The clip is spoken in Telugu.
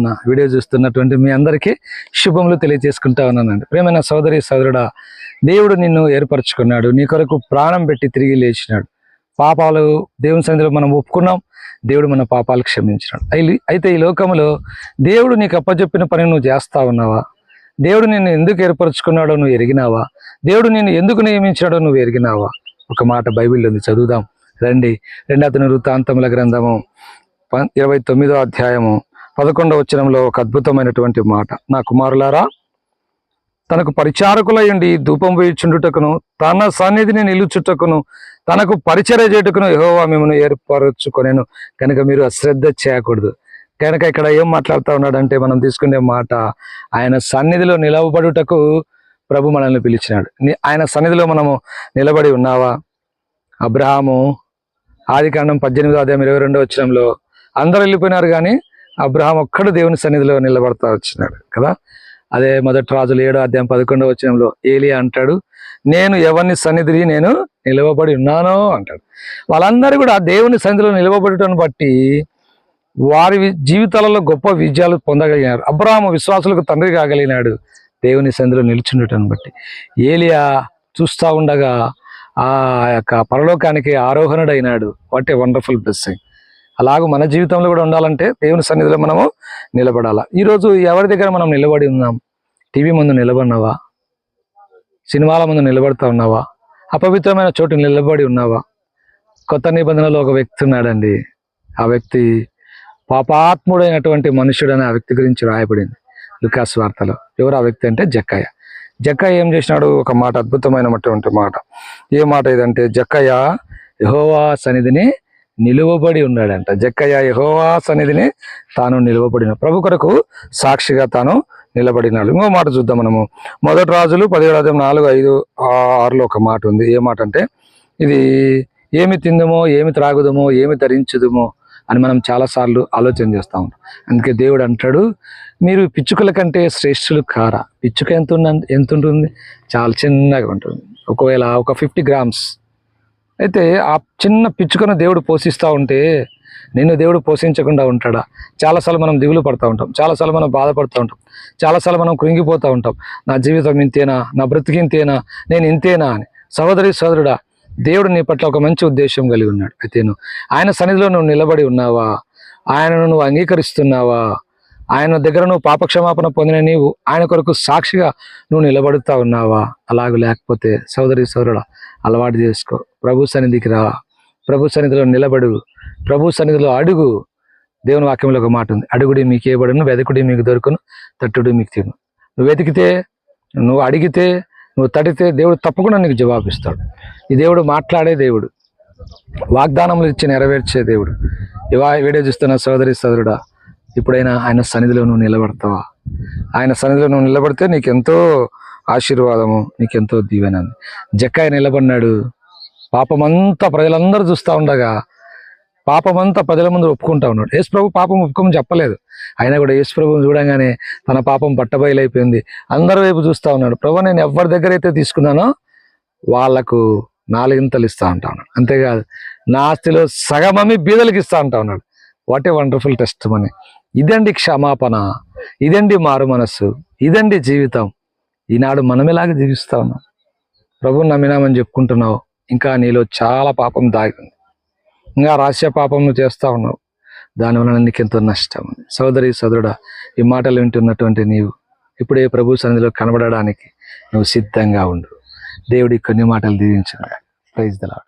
నామమున వీడియో చూస్తున్నటువంటి మీ అందరికీ శుభములు తెలియజేసుకుంటా ఉన్నానండి. ప్రేమైన సోదరి సోదరుడా దేవుడు నిన్ను ఏర్పరచుకున్నాడు. నీ కొరకు ప్రాణం పెట్టి తిరిగి లేచినాడు. పాపాలు దేవుని సన్నిధిలో మనం ఒప్పుకున్నాం. దేవుడు మన పాపాలు క్షమించినాడు. అయితే ఈ లోకంలో దేవుడు నీకు అప్పచెప్పిన పని నువ్వు చేస్తా ఉన్నావా? దేవుడు నిన్ను ఎందుకు ఏర్పరచుకున్నాడో నువ్వు ఎరిగినావా? దేవుడు నిన్ను ఎందుకు నియమించాడో నువ్వు ఎరిగినావా? ఒక మాట బైబిల్ ఉంది. చదువుదాం. రండి. రెండతను వృత్తాంతముల గ్రంథము ప- ఇరవై తొమ్మిదో అధ్యాయము. పదకొండవ వచనంలో ఒక అద్భుతమైనటువంటి మాట. నా కుమారులారా తనకు పరిచారకులయ్యండి ధూపం వేయుచుండుటకును తన సన్నిధిని నిలుచుటకును తనకు పరిచర్య చేయుటకును యహోవా మిమ్మల్ని ఏర్పరచుకొనేను. కనుక మీరు అశ్రద్ధ చేయకూడదు. కనుక ఇక్కడ ఏం మాట్లాడుతూ ఉన్నాడంటే మనం తీసుకునే మాట ఆయన సన్నిధిలో నిలవబడుటకు ప్రభు మనల్ని పిలిచినాడు. ఆయన సన్నిధిలో మనము నిలబడి ఉన్నావా? అబ్రహాము ఆది కాండం పద్దెనిమిదో అధ్యాయం ఇరవై రెండో వచ్చినంలో అందరూ వెళ్ళిపోయినారు కానీ అబ్రహాం ఒక్కడు దేవుని సన్నిధిలో నిలబడతా వచ్చినాడు కదా? అదే మొదటి రాజులు ఏడో అధ్యాయం పదకొండో వచనంలో ఏలియా అంటాడు నేను ఎవరిని సన్నిధి నేను నిలవబడి ఉన్నానో అంటాడు. వాళ్ళందరూ కూడా దేవుని సన్నిధిలో నిలవబడటం బట్టి వారి జీవితాలలో గొప్ప విజయాలు పొందగలిగినారు. అబ్రహాము విశ్వాసులకు తండ్రి కాగలిగినాడు దేవుని సంధిలో నిలుచుండటం బట్టి. ఏలియా చూస్తూ ఉండగా ఆ యొక్క పరలోకానికి ఆరోహణుడైనాడు. వాట్ ఏ వండర్ఫుల్ బ్లెస్సింగ్ అలాగూ మన జీవితంలో కూడా ఉండాలంటే దేవుని సన్నిధిలో మనము నిలబడాలా. ఈరోజు ఎవరి దగ్గర మనం నిలబడి ఉన్నాం? టీవీ ముందు నిలబడినావా? సినిమాల ముందు నిలబడుతూ ఉన్నావా? అపవిత్రమైన చోటు నిలబడి ఉన్నావా? కొత్త నిబంధనలో ఒక వ్యక్తి ఉన్నాడండి. ఆ వ్యక్తి పాపాత్ముడైనటువంటి మనుషుడు ఆ వ్యక్తి గురించి రాయబడింది. లుకాస్ వార్తలో. ఎవరు ఆ వ్యక్తి అంటే జక్కయ్య. జక్కయ్య ఏం చేసినాడు? ఒక మాట అద్భుతమైనటువంటి మాట. ఏ మాట ఇదంటే జక్కయ్య యహోవా సన్నిధిని నిలువబడి ఉన్నాడంట. జక్కయ్య యహోవా సన్నిధిని తాను నిలువబడిన ప్రభు కొరకు సాక్షిగా తాను నిలబడినాడు. ఇంకో మాట చూద్దాం మనము. మొదటి రాజులు పదిహేడు రాజ్యం నాలుగు ఐదు ఆరులో ఒక మాట ఉంది. ఏ మాట అంటే ఇది ఏమి తిందమో ఏమి త్రాగుదమో ఏమి ధరించుదమో అని మనం చాలాసార్లు ఆలోచన చేస్తూ ఉంటాం. అందుకే దేవుడు అంటాడు మీరు పిచ్చుకల కంటే శ్రేష్ఠులు కారా? పిచ్చుక ఎంత ఉన్న ఎంత ఉంటుంది? చాలా చిన్నగా ఉంటుంది. ఒకవేళ ఒక ఫిఫ్టీ గ్రామ్స్ అయితే ఆ చిన్న పిచ్చుకను దేవుడు పోషిస్తూ ఉంటే నిన్ను దేవుడు పోషించకుండా ఉంటాడా? చాలాసార్లు మనం దిగులు పడుతూ ఉంటాం. చాలాసార్లు మనం బాధపడుతూ ఉంటాం. చాలాసార్లు మనం కృంగిపోతూ ఉంటాం. నా జీవితం ఇంతేనా? నా బ్రతికి ఇంతేనా? నేను ఇంతేనా అని. సహోదరి సోదరుడా దేవుడు నీ పట్ల ఒక మంచి ఉద్దేశం కలిగి ఉన్నాడు. అయితే ఆయన సన్నిధిలో నువ్వు నిలబడి ఉన్నావా? ఆయనను నువ్వు అంగీకరిస్తున్నావా? ఆయన దగ్గర నువ్వు పాపక్షమాపణ పొందిన నీవు ఆయన కొరకు సాక్షిగా నువ్వు నిలబడుతా ఉన్నావా? అలాగ లేకపోతే సోదరి సోదరుల అలవాటు చేసుకో. ప్రభు సన్నిధికి రా. ప్రభు సన్నిధిలో నిలబడు. ప్రభు సన్నిధిలో అడుగు. దేవుని వాక్యంలో ఒక మాట ఉంది. అడుగుడి మీకు ఇవ్వబడును వెదకుడి మీకు దొరుకును తట్టుడు మీకు తిను. నువ్వు వెతికితే నువ్వు అడిగితే నువ్వు తడితే దేవుడు తప్పకుండా నీకు జవాబిస్తాడు ఈ దేవుడు మాట్లాడే దేవుడు. వాగ్దానములు ఇచ్చి నెరవేర్చే దేవుడు. ఇవా వీడియో చూస్తున్న సోదరి సోదరుడా ఇప్పుడైనా ఆయన సన్నిధిలో నువ్వు నిలబడతావా? ఆయన సన్నిధిలో నువ్వు నిలబడితే నీకెంతో ఆశీర్వాదము నీకెంతో దీవెన. జక్కాయ నిలబడినాడు. పాపమంతా ప్రజలందరూ చూస్తూ ఉండగా పాపమంతా ప్రజల ముందు ఒప్పుకుంటా ఉన్నాడు. యేసు ప్రభు పాపం ఒప్పుకోమని చెప్పలేదు. అయినా కూడా యేసు ప్రభుని చూడంగానే తన పాపం పట్టబయలైపోయింది. అందరి వైపు చూస్తూ ఉన్నాడు. ప్రభు నేను ఎవరి దగ్గర అయితే తీసుకున్నానో వాళ్ళకు నాలుగింతలు ఇస్తా ఉంటా ఉన్నాడు. అంతేకాదు నా ఆస్తిలో సగమమ్మి బీదలకు ఇస్తా ఉంటా ఉన్నాడు. What a wonderful testimony ఇదండి క్షమాపణ ఇదండి మారు మనస్సు ఇదండి జీవితం. ఈనాడు మనమిలాగా జీవిస్తా ఉన్నాం. ప్రభు నమ్మినామని చెప్పుకుంటున్నావు. ఇంకా నీలో చాలా పాపం దాగింది ఇంకా రహస్య పాపం నువ్వు చేస్తా ఉన్నావు. దానివల్ల నీకు ఎంతో నష్టం సోదరి సోదరుడా ఈ మాటలు వింటున్నటువంటి నీవు ఇప్పుడే ప్రభు సన్నిధిలో కనబడడానికి నువ్వు సిద్ధంగా ఉండు. దేవుడి కొన్ని మాటలు దీవించిన ప్రైజ్ దలాడు